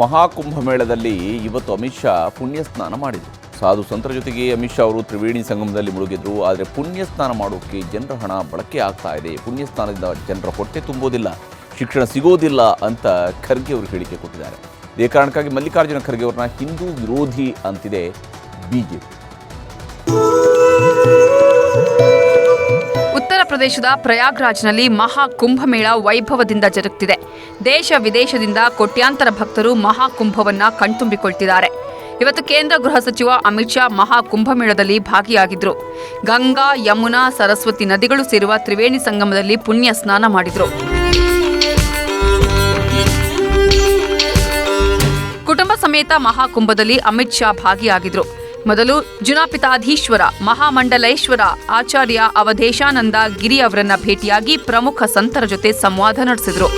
ಮಹಾಕುಂಭಮೇಳದಲ್ಲಿ ಇವತ್ತು ಅಮಿತ್ ಶಾ ಪುಣ್ಯ ಸ್ನಾನ ಮಾಡಿದರು. ಸಾಧು ಸಂತರ ಜೊತೆಗೆ ಅಮಿತ್ ಶಾ ಅವರು ತ್ರಿವೇಣಿ ಸಂಗಮದಲ್ಲಿ ಮುಳುಗಿದ್ರು. ಆದರೆ ಪುಣ್ಯ ಸ್ನಾನ ಮಾಡೋಕ್ಕೆ ಜನರ ಹಣ ಬಳಕೆ ಆಗ್ತಾ ಇದೆ. ಪುಣ್ಯ ಸ್ನಾನದಿಂದ ಜನರ ಹೊಟ್ಟೆ ತುಂಬೋದಿಲ್ಲ, ಶಿಕ್ಷಣ ಸಿಗೋದಿಲ್ಲ ಅಂತ ಖರ್ಗೆ ಅವರು ಹೇಳಿಕೆ ಕೊಟ್ಟಿದ್ದಾರೆ. ಇದೇ ಕಾರಣಕ್ಕಾಗಿ ಮಲ್ಲಿಕಾರ್ಜುನ ಖರ್ಗೆ ಅವರನ್ನ ಹಿಂದೂ ವಿರೋಧಿ ಅಂತಿದೆ ಬಿಜೆಪಿ. ಪ್ರದೇಶದ ಪ್ರಯಾಗ್ರಾಜ್ನಲ್ಲಿ ಮಹಾ ಕುಂಭಮೇಳ ವೈಭವದಿಂದ ಜರುಗ್ತಿದೆ. ದೇಶ ವಿದೇಶದಿಂದ ಕೋಟ್ಯಾಂತರ ಭಕ್ತರು ಮಹಾ ಕುಂಭವನ್ನ ಕಣ್ತುಂಬಿಕೊಳ್ತಿದ್ದಾರೆ. ಇವತ್ತು ಕೇಂದ್ರ ಗೃಹ ಸಚಿವ ಅಮಿತ್ ಶಾ ಮಹಾ ಕುಂಭಮೇಳದಲ್ಲಿ ಭಾಗಿಯಾಗಿದ್ರು. ಗಂಗಾ, ಯಮುನಾ, ಸರಸ್ವತಿ ನದಿಗಳು ಸೇರುವ ತ್ರಿವೇಣಿ ಸಂಗಮದಲ್ಲಿ ಪುಣ್ಯ ಸ್ನಾನ ಮಾಡಿದ್ರು. ಕುಟುಂಬ ಸಮೇತ ಮಹಾಕುಂಭದಲ್ಲಿ ಅಮಿತ್ ಶಾ ಭಾಗಿಯಾಗಿದ್ರು. ಮೊದಲು ಜುನಾಪಿತಾಧೀಶ್ವರ, ಮಹಾಮಂಡಲೇಶ್ವರ ಆಚಾರ್ಯ ಅವಧೇಶಾನಂದ ಗಿರಿ ಅವರನ್ನ ಭೇಟಿಯಾಗಿ ಪ್ರಮುಖ ಸಂತರ ಜೊತೆ ಸಂವಾದ ನಡೆಸಿದರು.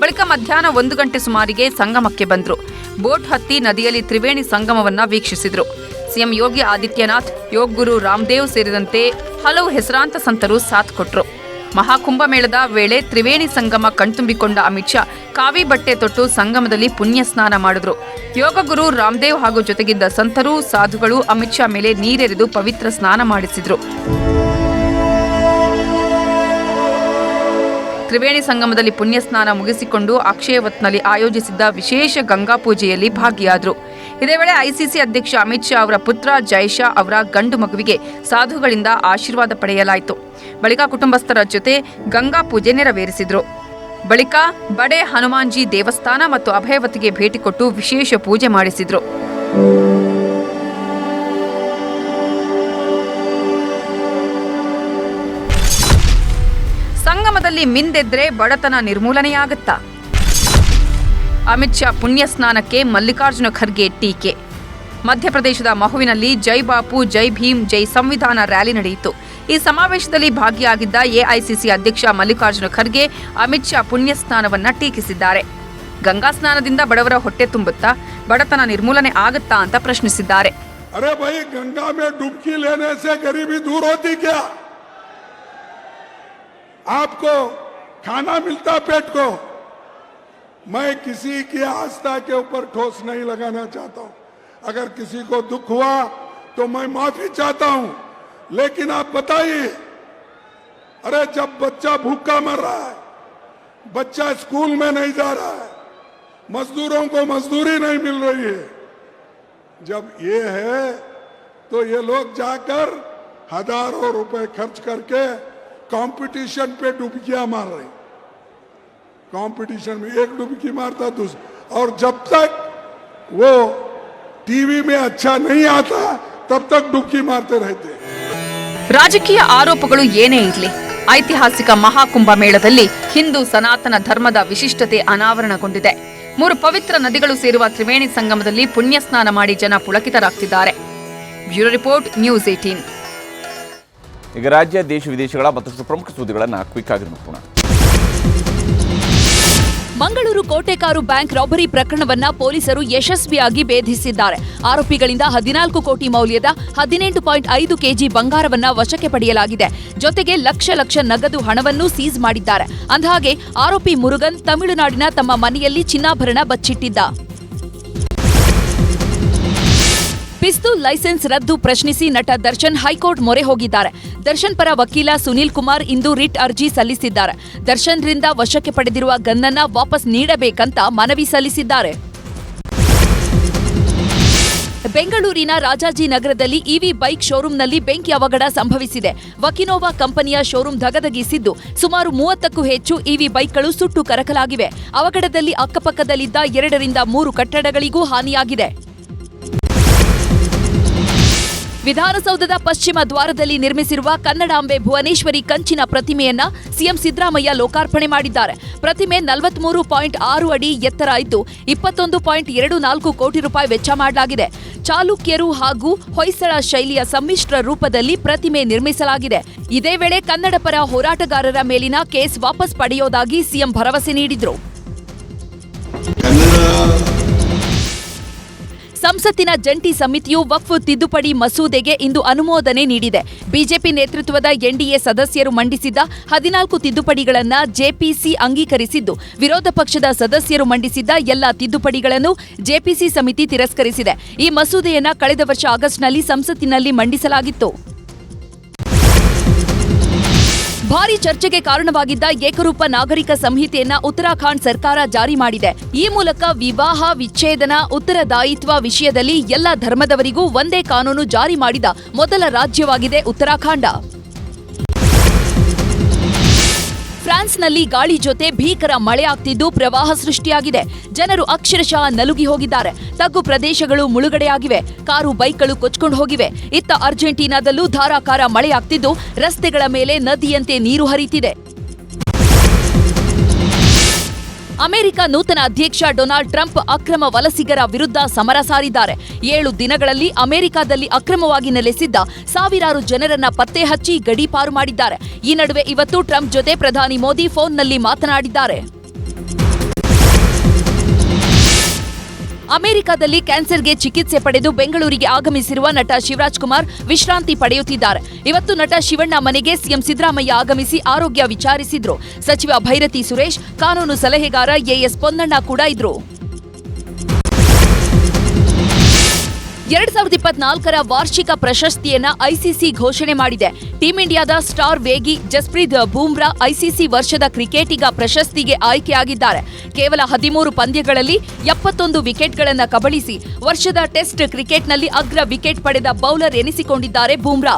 ಬಳಿಕ ಮಧ್ಯಾಹ್ನ ಒಂದು ಗಂಟೆ ಸುಮಾರಿಗೆ ಸಂಗಮಕ್ಕೆ ಬಂದರು. ಬೋಟ್ ಹತ್ತಿ ನದಿಯಲ್ಲಿ ತ್ರಿವೇಣಿ ಸಂಗಮವನ್ನ ವೀಕ್ಷಿಸಿದರು. ಸಿಎಂ ಯೋಗಿ ಆದಿತ್ಯನಾಥ್, ಯೋಗ್ ಗುರು ರಾಮದೇವ್ ಸೇರಿದಂತೆ ಹಲವು ಹೆಸರಾಂತ ಸಂತರು ಸಾಥ್ ಕೊಟ್ರು. ಮಹಾಕುಂಭಮೇಳದ ವೇಳೆ ತ್ರಿವೇಣಿ ಸಂಗಮ ಕಣ್ತುಂಬಿಕೊಂಡ ಅಮಿತ್ ಶಾ ಕಾವಿ ಬಟ್ಟೆ ತೊಟ್ಟು ಸಂಗಮದಲ್ಲಿ ಪುಣ್ಯ ಸ್ನಾನ ಮಾಡಿದ್ರು. ಯೋಗಗುರು ರಾಮದೇವ್ ಹಾಗೂ ಜೊತೆಗಿದ್ದ ಸಂತರು, ಸಾಧುಗಳು ಅಮಿತ್ ಶಾ ಮೇಲೆ ನೀರೆರೆದು ಪವಿತ್ರ ಸ್ನಾನ ಮಾಡಿಸಿದ್ರು. ತ್ರಿವೇಣಿ ಸಂಗಮದಲ್ಲಿ ಪುಣ್ಯ ಸ್ನಾನ ಮುಗಿಸಿಕೊಂಡು ಅಕ್ಷಯವತ್ನಲ್ಲಿ ಆಯೋಜಿಸಿದ್ದ ವಿಶೇಷ ಗಂಗಾ ಪೂಜೆಯಲ್ಲಿ ಭಾಗಿಯಾದರು. ಇದೇ ವೇಳೆ ಐಸಿಸಿ ಅಧ್ಯಕ್ಷ ಅಮಿತ್ ಶಾ ಅವರ ಪುತ್ರ ಜೈಶಾ ಅವರ ಗಂಡು ಮಗುವಿಗೆ ಸಾಧುಗಳಿಂದ ಆಶೀರ್ವಾದ ಪಡೆಯಲಾಯಿತು. ಬಳಿಕ ಕುಟುಂಬಸ್ಥರ ಜೊತೆ ಗಂಗಾ ಪೂಜೆ ನೆರವೇರಿಸಿದರು. ಬಳಿಕ ಬಡೆ ಹನುಮಾನ್ಜಿ ದೇವಸ್ಥಾನ ಮತ್ತು ಅಭಯವತಿಗೆ ಭೇಟಿ ಕೊಟ್ಟು ವಿಶೇಷ ಪೂಜೆ ಮಾಡಿಸಿದರು. ಸಂಗಮದಲ್ಲಿ ಮಿಂದೆದ್ರೆ ಬಡತನ ನಿರ್ಮೂಲನೆಯಾಗುತ್ತಾ? ಅಮಿತ್ ಶಾ ಪುಣ್ಯ ಸ್ನಾನಕ್ಕೆ ಮಲ್ಲಿಕಾರ್ಜುನ ಖರ್ಗೆ ಟೀಕೆ ಮಧ್ಯಪ್ರದೇಶದ ಮಹುವಿನಲ್ಲಿ ಜೈ ಬಾಪು ಜೈ ಭೀಮ್ ಜೈ ಸಂವಿಧಾನ ರ್ಯಾಲಿ ನಡೆಯಿತು ಈ ಸಮಾವೇಶದಲ್ಲಿ ಭಾಗಿಯಾಗಿದ್ದ ಎಐಸಿಸಿ ಅಧ್ಯಕ್ಷ ಮಲ್ಲಿಕಾರ್ಜುನ ಖರ್ಗೆ ಅಮಿತ್ ಶಾ ಪುಣ್ಯ ಸ್ನಾನವನ್ನ ಟೀಕಿಸಿದ್ದಾರೆ ಗಂಗಾ ಸ್ನಾನದಿಂದ ಬಡವರ ಹೊಟ್ಟೆ ತುಂಬುತ್ತಾ ಬಡತನ ನಿರ್ಮೂಲನೆ ಆಗುತ್ತಾ ಅಂತ ಪ್ರಶ್ನಿಸಿದ್ದಾರೆ अरे भाई गंगा में डुबकी लेने से गरीबी दूर होती क्या आपको खाना मिलता पेट को मैं किसी की आस्था के ऊपर ठोस नहीं लगाना चाहता हूँ। अगर किसी को दुख हुआ तो मैं माफ़ी चाहता हूँ। लेकिन आप बताइए, अरे जब बच्चा भूखा मर रहा है, बच्चा स्कूल में नहीं जा रहा है, मजदूरों को मजदूरी नहीं मिल रही है, जब ये है तो ये लोग जाकर हज़ारों रुपए खर्च करके कंपटीशन पे डुबकियाँ मार रहे कंपटीशन में एक डुबकी मारता दूसरा और जब तक वो टीवी में अच्छा नहीं आता तब तक डुबकी मारते रहते हैं ರಾಜಕೀಯ ಆರೋಪಗಳು ಏನೇ ಇರಲಿ ಐತಿಹಾಸಿಕ ಮಹಾಕುಂಭ ಮೇಳದಲ್ಲಿ ಹಿಂದೂ ಸನಾತನ ಧರ್ಮದ ವಿಶಿಷ್ಟತೆ ಅನಾವರಣಗೊಂಡಿದೆ ಮೂರು ಪವಿತ್ರ ನದಿಗಳು ಸೇರುವ ತ್ರಿವೇಣಿ ಸಂಗಮದಲ್ಲಿ ಪುಣ್ಯ ಸ್ನಾನ ಮಾಡಿ ಜನ ಪುಳಕಿತರಾಗ್ತಿದ್ದಾರೆ ಬ್ಯೂರೋ ರಿಪೋರ್ಟ್ ನ್ಯೂಸ್ ಏಟೀನ್ ಈಗ ರಾಜ್ಯ ದೇಶ ವಿದೇಶಗಳ ಮತ್ತಷ್ಟು ಪ್ರಮುಖ ಸುದ್ದಿಗಳನ್ನು ಕ್ವಿಕ್ ಆಗಿ ನೋಡೋಣ ಮಂಗಳೂರು ಕೋಟೆಕಾರು ಬ್ಯಾಂಕ್ ರಾಬರಿ ಪ್ರಕರಣವನ್ನ ಪೊಲೀಸರು ಯಶಸ್ವಿಯಾಗಿ ಭೇದಿಸಿದ್ದಾರೆ. ಆರೋಪಿಗಳಿಂದ ಹದಿನಾಲ್ಕು ಕೋಟಿ ಮೌಲ್ಯದ ಹದಿನೆಂಟು ಪಾಯಿಂಟ್ ಐದು ಕೆಜಿ ಬಂಗಾರವನ್ನ ವಶಕ್ಕೆ ಪಡೆಯಲಾಗಿದೆ. ಜೊತೆಗೆ ಲಕ್ಷ ಲಕ್ಷ ನಗದು ಹಣವನ್ನು ಸೀಸ್ ಮಾಡಿದ್ದಾರೆ. ಅಂದಹಾಗೆ, ಆರೋಪಿ ಮುರುಗನ್ ತಮಿಳುನಾಡಿನ ತಮ್ಮ ಮನೆಯಲ್ಲಿ ಚಿನ್ನಾಭರಣ ಬಚ್ಚಿಟ್ಟಿದ್ದ. ಪಿಸ್ತೂಲ್ ಲೈಸೆನ್ಸ್ ರದ್ದು ಪ್ರಶ್ನಿಸಿ ನಟ ದರ್ಶನ್ ಹೈಕೋರ್ಟ್ ಮೊರೆ ಹೋಗಿದ್ದಾರೆ. ದರ್ಶನ್ ಪರ ವಕೀಲ ಸುನೀಲ್ ಕುಮಾರ್ ಇಂದು ರಿಟ್ ಅರ್ಜಿ ಸಲ್ಲಿಸಿದ್ದಾರೆ. ದರ್ಶನ್ ರಿಂದ ವಶಕ್ಕೆ ಪಡೆದಿರುವ ಗನ್ನನ್ನ ವಾಪಸ್ ನೀಡಬೇಕಂತ ಮನವಿ ಸಲ್ಲಿಸಿದ್ದಾರೆ. ಬೆಂಗಳೂರಿನ ರಾಜಾಜಿನಗರದಲ್ಲಿ ಇವಿ ಬೈಕ್ ಶೋರೂಂನಲ್ಲಿ ಬೆಂಕಿ ಅವಘಡ ಸಂಭವಿಸಿದೆ. ವಕಿನೋವಾ ಕಂಪನಿಯ ಶೋರೂಂ ಧಗಧಗಿಸಿದ್ದು, ಸುಮಾರು ಮೂವತ್ತಕ್ಕೂ ಹೆಚ್ಚು ಇವಿ ಬೈಕ್ಗಳು ಸುಟ್ಟು ಕರಕಲಾಗಿವೆ. ಅವಘಡದಲ್ಲಿ ಅಕ್ಕಪಕ್ಕದಲ್ಲಿದ್ದ ಎರಡರಿಂದ ಮೂರು ಕಟ್ಟಡಗಳಿಗೂ ಹಾನಿಯಾಗಿದೆ. ವಿಧಾನಸೌಧದ ಪಶ್ಚಿಮ ದ್ವಾರದಲ್ಲಿ ನಿರ್ಮಿಸಿರುವ ಕನ್ನಡಾಂಬೆ ಭುವನೇಶ್ವರಿ ಕಂಚಿನ ಪ್ರತಿಮೆಯನ್ನ ಸಿಎಂ ಸಿದ್ದರಾಮಯ್ಯ ಲೋಕಾರ್ಪಣೆ ಮಾಡಿದ್ದಾರೆ. ಪ್ರತಿಮೆ ನಲವತ್ಮೂರು ಪಾಯಿಂಟ್ ಆರು ಅಡಿ ಎತ್ತರ ಇದ್ದು, ಇಪ್ಪತ್ತೊಂದು ಪಾಯಿಂಟ್ ಎರಡು ನಾಲ್ಕು ಕೋಟಿ ರೂಪಾಯಿ ವೆಚ್ಚ ಮಾಡಲಾಗಿದೆ. ಚಾಲುಕ್ಯರು ಹಾಗೂ ಹೊಯ್ಸಳ ಶೈಲಿಯ ಸಮ್ಮಿಶ್ರ ರೂಪದಲ್ಲಿ ಪ್ರತಿಮೆ ನಿರ್ಮಿಸಲಾಗಿದೆ. ಇದೇ ವೇಳೆ ಕನ್ನಡ ಪರ ಹೋರಾಟಗಾರರ ಮೇಲಿನ ಕೇಸ್ ವಾಪಸ್ ಪಡೆಯೋದಾಗಿ ಸಿಎಂ ಭರವಸೆ ನೀಡಿದ್ರು. ಸಂಸತ್ತಿನ ಜಂಟಿ ಸಮಿತಿಯು ವಕ್ಫ್ ತಿದ್ದುಪಡಿ ಮಸೂದೆಗೆ ಇಂದು ಅನುಮೋದನೆ ನೀಡಿದೆ. ಬಿಜೆಪಿ ನೇತೃತ್ವದ ಎನ್ಡಿಎ ಸದಸ್ಯರು ಮಂಡಿಸಿದ್ದ ಹದಿನಾಲ್ಕು ತಿದ್ದುಪಡಿಗಳನ್ನ ಜೆಪಿಸಿ ಅಂಗೀಕರಿಸಿದ್ದು. ವಿರೋಧ ಪಕ್ಷದ ಸದಸ್ಯರು ಮಂಡಿಸಿದ್ದ ಎಲ್ಲ ತಿದ್ದುಪಡಿಗಳನ್ನು ಜೆಪಿಸಿ ಸಮಿತಿ ತಿರಸ್ಕರಿಸಿದೆ. ಈ ಮಸೂದೆಯನ್ನು ಕಳೆದ ವರ್ಷ ಆಗಸ್ಟ್ನಲ್ಲಿ ಸಂಸತ್ತಿನಲ್ಲಿ ಮಂಡಿಸಲಾಗಿತ್ತು. ಭಾರಿ ಚರ್ಚೆಗೆ ಕಾರಣವಾಗಿದ್ದ ಏಕರೂಪ ನಾಗರಿಕ ಸಂಹಿತೆಯನ್ನ ಉತ್ತರಾಖಂಡ್ ಸರ್ಕಾರ ಜಾರಿ ಮಾಡಿದೆ. ಈ ಮೂಲಕ ವಿವಾಹ, ವಿಚ್ಛೇದನ, ಉತ್ತರದಾಯಿತ್ವ ವಿಷಯದಲ್ಲಿ ಎಲ್ಲ ಧರ್ಮದವರಿಗೂ ಒಂದೇ ಕಾನೂನು ಜಾರಿ ಮಾಡಿದ ಮೊದಲ ರಾಜ್ಯವಾಗಿದೆ ಉತ್ತರಾಖಂಡ. ಫ್ರಾನ್ಸ್ನಲ್ಲಿ ಗಾಳಿ ಜೊತೆ ಭೀಕರ ಮಳೆ ಆಗ್ತಿದ್ದು ಪ್ರವಾಹ ಸೃಷ್ಟಿಯಾಗಿದೆ. ಜನರು ಅಕ್ಷರಶಃ ನಲುಗಿ ಹೋಗಿದ್ದಾರೆ. ತಗ್ಗು ಪ್ರದೇಶಗಳು ಮುಳುಗಡೆಯಾಗಿವೆ. ಕಾರು, ಬೈಕ್ಗಳು ಕೊಚ್ಕೊಂಡು ಹೋಗಿವೆ. ಇತ್ತ ಅರ್ಜೆಂಟೀನಾದಲ್ಲೂ ಧಾರಾಕಾರ ಮಳೆಯಾಗ್ತಿದ್ದು ರಸ್ತೆಗಳ ಮೇಲೆ ನದಿಯಂತೆ ನೀರು ಹರಿತಿದೆ. ಅಮೆರಿಕ ನೂತನ ಅಧ್ಯಕ್ಷ ಡೊನಾಲ್ಡ್ ಟ್ರಂಪ್ ಅಕ್ರಮ ವಲಸಿಗರ ವಿರುದ್ಧ ಸಮರ ಸಾರಿದ್ದಾರೆ. ಏಳು ದಿನಗಳಲ್ಲಿ ಅಮೆರಿಕದಲ್ಲಿ ಅಕ್ರಮವಾಗಿ ನೆಲೆಸಿದ್ದ ಸಾವಿರಾರು ಜನರನ್ನ ಪತ್ತೆ ಹಚ್ಚಿ ಗಡೀಪಾರು ಮಾಡಿದ್ದಾರೆ. ಈ ನಡುವೆ ಇವತ್ತು ಟ್ರಂಪ್ ಜೊತೆ ಪ್ರಧಾನಿ ಮೋದಿ ಫೋನ್ನಲ್ಲಿ ಮಾತನಾಡಿದ್ದಾರೆ. ಅಮೆರಿಕದಲ್ಲಿ ಕ್ಯಾನ್ಸರ್ಗೆ ಚಿಕಿತ್ಸೆ ಪಡೆದು ಬೆಂಗಳೂರಿಗೆ ಆಗಮಿಸಿರುವ ನಟ ಶಿವರಾಜ್ ಕುಮಾರ್ ವಿಶ್ರಾಂತಿ ಪಡೆಯುತ್ತಿದ್ದಾರೆ. ಇವತ್ತು ನಟ ಶಿವಣ್ಣ ಮನೆಗೆ ಸಿಎಂ ಸಿದ್ದರಾಮಯ್ಯ ಆಗಮಿಸಿ ಆರೋಗ್ಯ ವಿಚಾರಿಸಿದ್ರು. ಸಚಿವ ಭೈರತಿ ಸುರೇಶ್, ಕಾನೂನು ಸಲಹೆಗಾರ ಎಎಸ್ ಪೊನ್ನಣ್ಣ ಕೂಡ ಇದ್ರು. ಎರಡ್ ಸಾವಿರದ ಇಪ್ಪತ್ನಾಲ್ಕರ ವಾರ್ಷಿಕ ಪ್ರಶಸ್ತಿಯನ್ನ ಐಸಿಸಿ ಘೋಷಣೆ ಮಾಡಿದೆ. ಟೀಂ ಇಂಡಿಯಾದ ಸ್ಟಾರ್ ವೇಗಿ ಜಸ್ಪ್ರೀತ್ ಬೂಮ್ರಾ ಐಸಿಸಿ ವರ್ಷದ ಕ್ರಿಕೆಟಿಗ ಪ್ರಶಸ್ತಿಗೆ ಆಯ್ಕೆಯಾಗಿದ್ದಾರೆ. ಕೇವಲ ಹದಿಮೂರು ಪಂದ್ಯಗಳಲ್ಲಿ ಎಪ್ಪತ್ತೊಂದು ವಿಕೆಟ್ಗಳನ್ನು ಕಬಳಿಸಿ ವರ್ಷದ ಟೆಸ್ಟ್ ಕ್ರಿಕೆಟ್ನಲ್ಲಿ ಅಗ್ರ ವಿಕೆಟ್ ಪಡೆದ ಬೌಲರ್ ಎನಿಸಿಕೊಂಡಿದ್ದಾರೆ ಬೂಮ್ರಾ.